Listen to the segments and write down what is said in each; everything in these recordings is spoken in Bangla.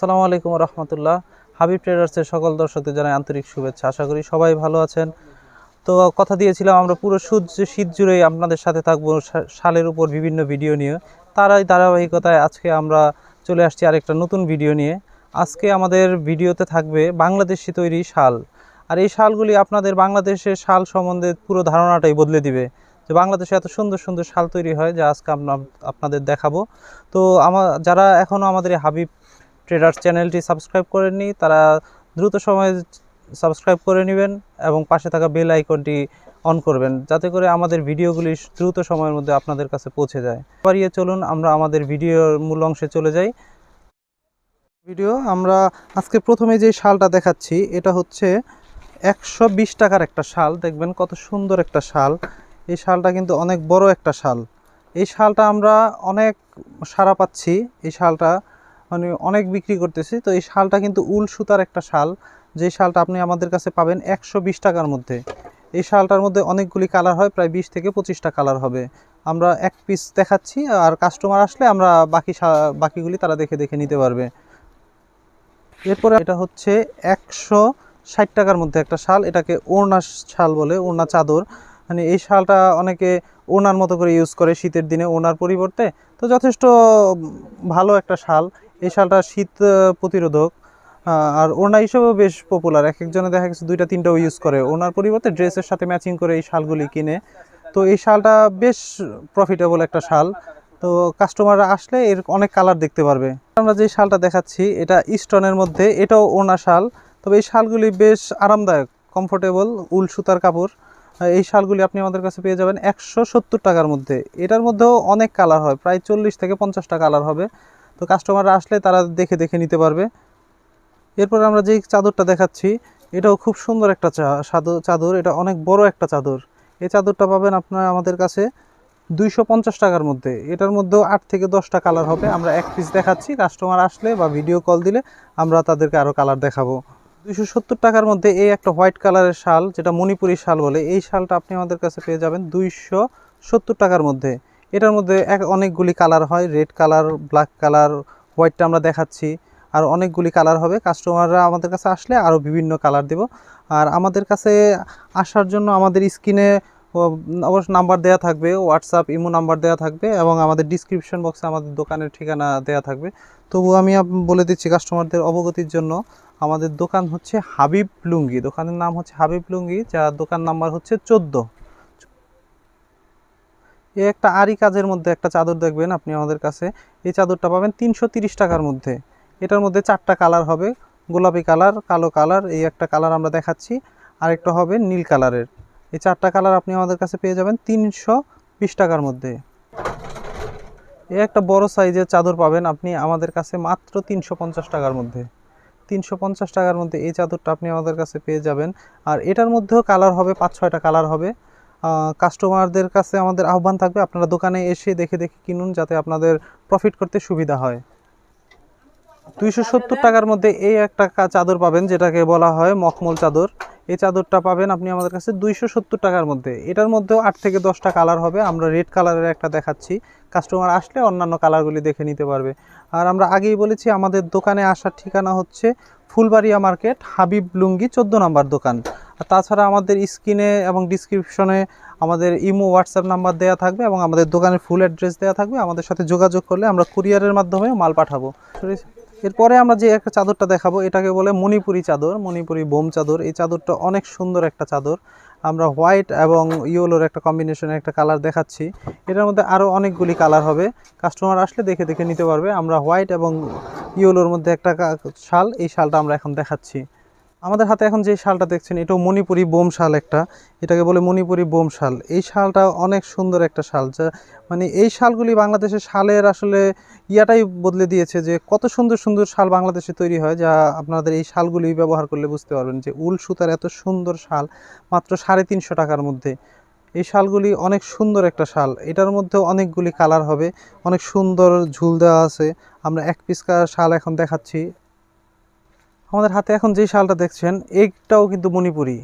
আসসালামু আলাইকুম রহমতুল্লাহ। হাবিব ট্রেডার্সের সকল দর্শকদের জানাই আন্তরিক শুভেচ্ছা। আশা করি সবাই ভালো আছেন। তো কথা দিয়েছিলাম, আমরা পুরো শীত শীত জুড়েই আপনাদের সাথে থাকব শালের উপর বিভিন্ন ভিডিও নিয়ে। তারাই ধারাবাহিকতায় আজকে আমরা চলে আসছি আরেকটা নতুন ভিডিও নিয়ে। আজকে আমাদের ভিডিওতে থাকবে বাংলাদেশি তৈরি শাল। আর এই শালগুলি আপনাদের বাংলাদেশের শাল সম্বন্ধে পুরো ধারণাটাই বদলে দিবে। যে বাংলাদেশে এত সুন্দর সুন্দর শাল তৈরি হয়, যা আজকে আপনাদের দেখাবো। তো আমার যারা এখনও আমাদের হাবিব ট্রেডার্স চ্যানেলটি সাবস্ক্রাইব করেননি, তারা দ্রুত সময়ে সাবস্ক্রাইব করে নেবেন এবং পাশে থাকা বেল আইকনটি অন করবেন, যাতে করে আমাদের ভিডিওগুলি দ্রুত সময়ের মধ্যে আপনাদের কাছে পৌঁছে যায়। বাড়িয়ে চলুন, আমরা আমাদের ভিডিওর মূল অংশে চলে যাই। ভিডিও, আমরা আজকে প্রথমে যে শালটা দেখাচ্ছি, এটা হচ্ছে একশো বিশ টাকার একটা শাল। দেখবেন কত সুন্দর একটা শাল। এই শালটা কিন্তু অনেক বড় একটা শাল। এই শালটা আমরা অনেক সারা পাচ্ছি। এই শালটা মানে অনেক বিক্রি করতেছি। তো এই শালটা কিন্তু উল সুতার একটা শাল। যে শালটা আপনি আমাদের কাছে পাবেন একশো বিশ টাকার মধ্যে। এই শালটার মধ্যে অনেকগুলি কালার হয়, প্রায় বিশ থেকে পঁচিশটা কালার হবে। আমরা এক পিস দেখাচ্ছি আর কাস্টমার আসলে আমরা বাকি বাকিগুলি তারা দেখে দেখে নিতে পারবে। এরপরে এটা হচ্ছে একশো ষাট টাকার মধ্যে একটা শাল। এটাকে ওড়না শাল বলে, ওড়না চাদর। মানে এই শালটা অনেকে ওনার মতো করে ইউজ করে শীতের দিনে ওনার পরিবর্তে। তো যথেষ্ট ভালো একটা শাল। এই শালটা শীত প্রতিরোধক আর ওড়না হিসেবেও বেশ পপুলার এক একজনে দেখা গেছে দুইটা, তিনটাও ইউজ করে। ওনার পরিবর্তে ড্রেসের সাথে ম্যাচিং করে এই শালগুলি কিনে। তো এই শালটা বেশ প্রফিটেবল একটা শাল। তো কাস্টমাররা আসলে এর অনেক কালার দেখতে পারবে। আমরা যে শালটা দেখাচ্ছি, এটা স্টোনের মধ্যে, এটাও ওনা শাল। তবে এই শালগুলি বেশ আরামদায়ক কমফোর্টেবল উল সুতার কাপড়। এই শালগুলি আপনি আমাদের কাছে পেয়ে যাবেন একশো সত্তর টাকার মধ্যে। এটার মধ্যেও অনেক কালার হয়, প্রায় চল্লিশ থেকে পঞ্চাশটা কালার হবে। তো কাস্টমাররা আসলে তারা দেখে দেখে নিতে পারবে। এরপর আমরা যেই চাদরটা দেখাচ্ছি, এটাও খুব সুন্দর একটা চাদর, এটা অনেক বড় একটা চাদর। এই চাদরটা পাবেন আপনার আমাদের কাছে দুইশো পঞ্চাশ টাকার মধ্যে। এটার মধ্যেও আট থেকে দশটা কালার হবে। আমরা এক পিস দেখাচ্ছি কাস্টমার আসলে বা ভিডিও কল দিলে আমরা তাদেরকে আরও কালার দেখাবো। দুইশো সত্তর টাকার মধ্যে এই একটা হোয়াইট কালারের শাল, যেটা মণিপুরি শাল বলে, এই শালটা আপনি আমাদের কাছে পেয়ে যাবেন দুইশো সত্তর টাকার মধ্যে। এটার মধ্যে এক অনেকগুলি কালার হয় রেড কালার ব্ল্যাক কালার হোয়াইটটা আমরা দেখাচ্ছি। আর অনেকগুলি কালার হবে। কাস্টমাররা আমাদের কাছে আসলে আরও বিভিন্ন কালার দেব। আর আমাদের কাছে আসার জন্য আমাদের স্ক্রিনে অবশ্য নাম্বার দেওয়া থাকবে হোয়াটসঅ্যাপ ইমো নাম্বার দেওয়া থাকবে এবং আমাদের ডিসক্রিপশন বক্সে আমাদের দোকানের ঠিকানা দেওয়া থাকবে। তবু আমি বলে দিচ্ছি কাস্টমারদের অবগতির জন্য, আমাদের দোকান হচ্ছে হাবিব লুঙ্গি। দোকানের নাম হচ্ছে হাবিব লুঙ্গি, যার দোকান নাম্বার হচ্ছে চোদ্দ। এই একটা আরি কাজের মধ্যে একটা চাদর দেখবেন আপনি আমাদের কাছে। এই চাদরটা পাবেন তিনশো টাকার মধ্যে। এটার মধ্যে চারটা কালার হবে, গোলাপি কালার, কালো কালার, এই একটা কালার আমরা দেখাচ্ছি। আরেকটা হবে নীল কালারের। এই চারটা কালার আপনি আমাদের কাছে পেয়ে যাবেন তিনশো বিশ টাকার মধ্যে। এই একটা বড় সাইজের চাদর পাবেন আপনি আমাদের কাছে মাত্র তিনশো পঞ্চাশ টাকার মধ্যে। তিনশো পঞ্চাশ টাকার মধ্যে এই চাদরটা আপনি আমাদের কাছে পেয়ে যাবেন। আর এটার মধ্যেও কালার হবে, পাঁচ ছয়টা কালার হবে। কাস্টমারদের কাছে আমাদের আহ্বান থাকবে, আপনারা দোকানে এসে দেখে দেখে কিনুন যাতে আপনাদের প্রফিট করতে সুবিধা হয়। দুইশো সত্তর টাকার মধ্যে এই একটা চাদর পাবেন, যেটাকে বলা হয় মখমল চাদর। এই চাদরটা পাবেন আপনি আমাদের কাছে দুইশো সত্তর টাকার মধ্যে। এটার মধ্যেও আট থেকে দশটা কালার হবে, আমরা রেড কালারের একটা দেখাচ্ছি। কাস্টমার আসলে অন্যান্য কালারগুলি দেখে নিতে পারবে। আর আমরা আগেই বলেছি, আমাদের দোকানে আসার ঠিকানা হচ্ছে ফুলবাড়িয়া মার্কেট, হাবিব লুঙ্গি, চোদ্দ নম্বর দোকান। তাছাড়া আমাদের স্ক্রিনে এবং ডিসক্রিপশনে আমাদের ইমো, হোয়াটসঅ্যাপ নাম্বার দেওয়া থাকবে এবং আমাদের দোকানের ফুল অ্যাড্রেস দেওয়া থাকবে। আমাদের সাথে যোগাযোগ করলে আমরা কুরিয়ারের মাধ্যমে মাল পাঠাবো। এরপরে আমরা যে একটা চাদরটা দেখাবো, এটাকে বলে মণিপুরি চাদর, মণিপুরি বোম চাদর। এই চাদরটা অনেক সুন্দর একটা চাদর। আমরা হোয়াইট এবং ইয়েলোর একটা কম্বিনেশনের একটা কালার দেখাচ্ছি। এটার মধ্যে আরও অনেকগুলি কালার হবে। কাস্টমার আসলে দেখে দেখে নিতে পারবে। আমরা হোয়াইট এবং ইয়েলোর মধ্যে একটা শাল, এই শালটা আমরা এখন দেখাচ্ছি। আমাদের হাতে এখন যে শালটা দেখছেন, এটাও মণিপুরি বোম শাল একটা। এটাকে বলে মণিপুরি বোম শাল। এই শালটা অনেক সুন্দর একটা শাল। যা মানে এই শালগুলি বাংলাদেশের শালের আসলে ইয়াটাই বদলে দিয়েছে যে, কত সুন্দর সুন্দর শাল বাংলাদেশে তৈরি হয়, যা আপনাদের এই শালগুলি ব্যবহার করলে বুঝতে পারবেন যে, উল সুতার এত সুন্দর শাল, মাত্র সাড়ে তিনশো টাকার মধ্যে। এই শালগুলি অনেক সুন্দর একটা শাল। এটার মধ্যেও অনেকগুলি কালার হবে। অনেক সুন্দর ঝুল দেওয়া আছে। আমরা এক পিস শাল এখন দেখাচ্ছি। আমাদের হাতে এখন যে শালটা দেখছেন এইটাও কিন্তু মণিপুরি।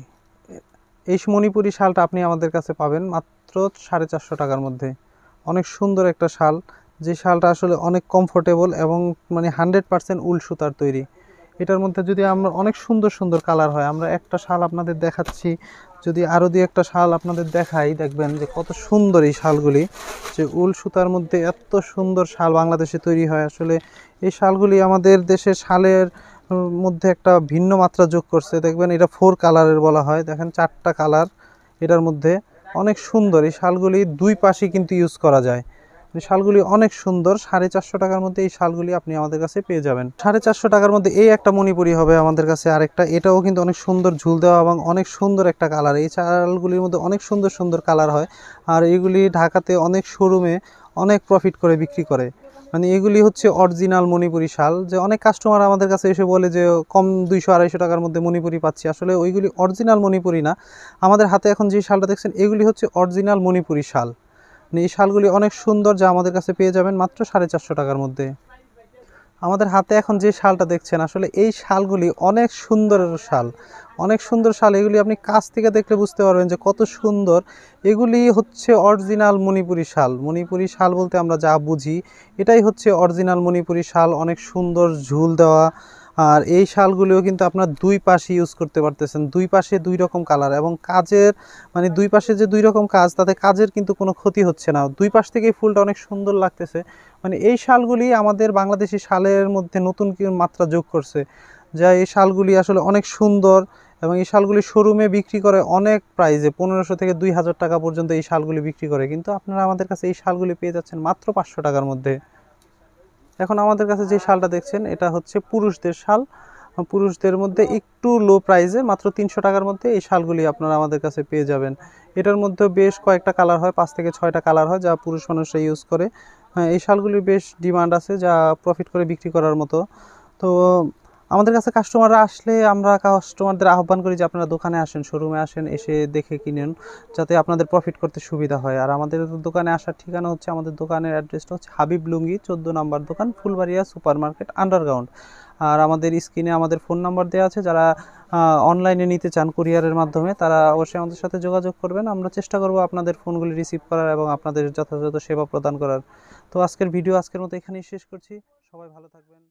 এই মণিপুরি শালটা আপনি আমাদের কাছে পাবেন মাত্র সাড়ে চারশো টাকার মধ্যে। অনেক সুন্দর একটা শাল। যে শালটা আসলে অনেক কমফোর্টেবল এবং মানে হান্ড্রেড পার্সেন্ট উল সুতার তৈরি। এটার মধ্যে যদি আমরা অনেক সুন্দর সুন্দর কালার হয়, আমরা একটা শাল আপনাদের দেখাচ্ছি। যদি আরও দিয়ে একটা শাল আপনাদের দেখাই, দেখবেন যে কত সুন্দর এই শালগুলি। যে উল সুতার মধ্যে এত সুন্দর শাল বাংলাদেশে তৈরি হয়। আসলে এই শালগুলি আমাদের দেশের শালের মধ্যে একটা ভিন্ন মাত্রা যোগ করছে। দেখবেন এটা ফোর কালারের বলা হয়। দেখেন চারটা কালার এটার মধ্যে। অনেক সুন্দর। এই শালগুলি দুই পাশে কিন্তু ইউজ করা যায়। শালগুলি অনেক সুন্দর। সাড়ে চারশো টাকার মধ্যে এই শালগুলি আপনি আমাদের কাছে পেয়ে যাবেন। সাড়ে চারশো টাকার মধ্যে এই একটা মণিপুরি হবে আমাদের কাছে আরেকটা। এটাও কিন্তু অনেক সুন্দর ঝুল দেওয়া এবং অনেক সুন্দর একটা কালার এই শালগুলির মধ্যে অনেক সুন্দর সুন্দর কালার হয়। আর এগুলি ঢাকাতে অনেক শোরুমে অনেক প্রফিট করে বিক্রি করে। মানে এগুলি হচ্ছে অরিজিনাল মণিপুরি শাল, যে অনেক কাস্টমার আমাদের কাছে এসে বলে যে, কম দুইশো আড়াইশো টাকার মধ্যে মণিপুরি পাচ্ছি। আসলে ওইগুলি অরিজিনাল মণিপুরি না। আমাদের হাতে এখন যে শালটা দেখছেন, এগুলি হচ্ছে অরিজিনাল মণিপুরি শাল। মানে এই শালগুলি অনেক সুন্দর যা আমাদের কাছে পেয়ে যাবেন মাত্র সাড়ে চারশো টাকার মধ্যে। আমাদের হাতে এখন যে শালটা দেখছেন, আসলে এই শালগুলি অনেক সুন্দর শাল। অনেক সুন্দর শাল, এগুলি আপনি কাছ থেকে দেখলে বুঝতে পারবেন যে কত সুন্দর। এগুলি হচ্ছে অরিজিনাল মণিপুরি শাল। মণিপুরি শাল বলতে আমরা যা বুঝি, এটাই হচ্ছে অরিজিনাল মণিপুরি শাল। অনেক সুন্দর ঝুল দেওয়া আর এই শালগুলিও কিন্তু আপনার দুই পাশে ইউজ করতে পারতেছেন। দুই পাশে দুই রকম কালার এবং কাজের মানে দুই পাশে যে দুই রকম কাজ, তাতে কাজের কিন্তু কোনো ক্ষতি হচ্ছে না। দুই পাশ থেকে ফুলটা অনেক সুন্দর লাগতেছে। মানে এই শালগুলি আমাদের বাংলাদেশি শালের মধ্যে নতুন মাত্রা যোগ করছে। যা এই শালগুলি আসলে অনেক সুন্দর এবং এই শালগুলি শোরুমে বিক্রি করে অনেক প্রাইজে পনেরোশো থেকে দুই হাজার টাকা পর্যন্ত এই শালগুলি বিক্রি করে। কিন্তু আপনারা আমাদের কাছে এই শালগুলি পেয়ে যাচ্ছেন মাত্র পাঁচশো টাকার মধ্যে। এখন আমাদের কাছে যে শালটা দেখছেন এটা হচ্ছে পুরুষদের শাল। পুরুষদের মধ্যে একটু লো প্রাইজে মাত্র তিনশো টাকার মধ্যে এই শালগুলি আপনারা আমাদের কাছে পেয়ে যাবেন। এটার মধ্যে বেশ কয়েকটা কালার হয় পাঁচ থেকে ছয়টা কালার হয় যা পুরুষ মানুষরা ইউজ করে। হ্যাঁ, এই শালগুলির বেশ ডিমান্ড আছে যা প্রফিট করে বিক্রি করার মতো। তো আমাদের কাছে কাস্টমাররা আসলে আমরা কাস্টমারদের আহ্বান করি যে আপনারা দোকানে আসেন শোরুমে আসেন, এসে দেখে কিনেন, যাতে আপনাদের প্রফিট করতে সুবিধা হয়। আর আমাদের দোকানে আসার ঠিকানা হচ্ছে, আমাদের দোকানের অ্যাড্রেসটা হচ্ছে হাবিব লুঙ্গি, চোদ্দ নম্বর দোকান, ফুলবাড়িয়া সুপার মার্কেট আন্ডারগ্রাউন্ড আর আমাদের স্ক্রিনে আমাদের ফোন নাম্বার দেওয়া আছে, যারা অনলাইনে নিতে চান কুরিয়ারের মাধ্যমে, তারা অবশ্যই আমাদের সাথে যোগাযোগ করবেন। আমরা চেষ্টা করব আপনাদের ফোনগুলি রিসিভ করার এবং আপনাদের যথাযথ সেবা প্রদান করার। তো আজকের ভিডিও আজকের মতো এখানেই শেষ করছি। সবাই ভালো থাকবেন।